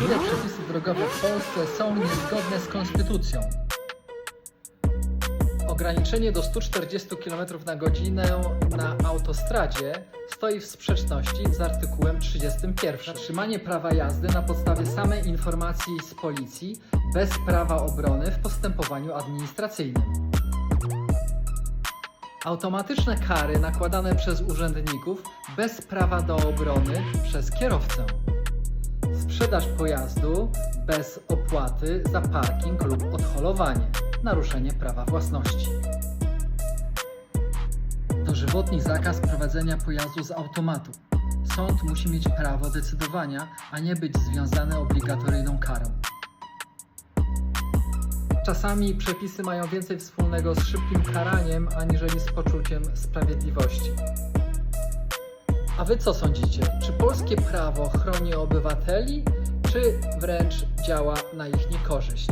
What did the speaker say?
Niektóre przepisy drogowe w Polsce są niezgodne z konstytucją. Ograniczenie do 140 km na godzinę na autostradzie stoi w sprzeczności z artykułem 31. Zatrzymanie prawa jazdy na podstawie samej informacji z policji bez prawa obrony w postępowaniu administracyjnym. Automatyczne kary nakładane przez urzędników bez prawa do obrony przez kierowcę. Sprzedaż pojazdu bez opłaty za parking lub odholowanie. Naruszenie prawa własności. Dożywotni zakaz prowadzenia pojazdu z automatu. Sąd musi mieć prawo decydowania, a nie być związany obligatoryjną karą. Czasami przepisy mają więcej wspólnego z szybkim karaniem, aniżeli z poczuciem sprawiedliwości. A wy co sądzicie? Czy polskie prawo chroni obywateli, czy wręcz działa na ich niekorzyść?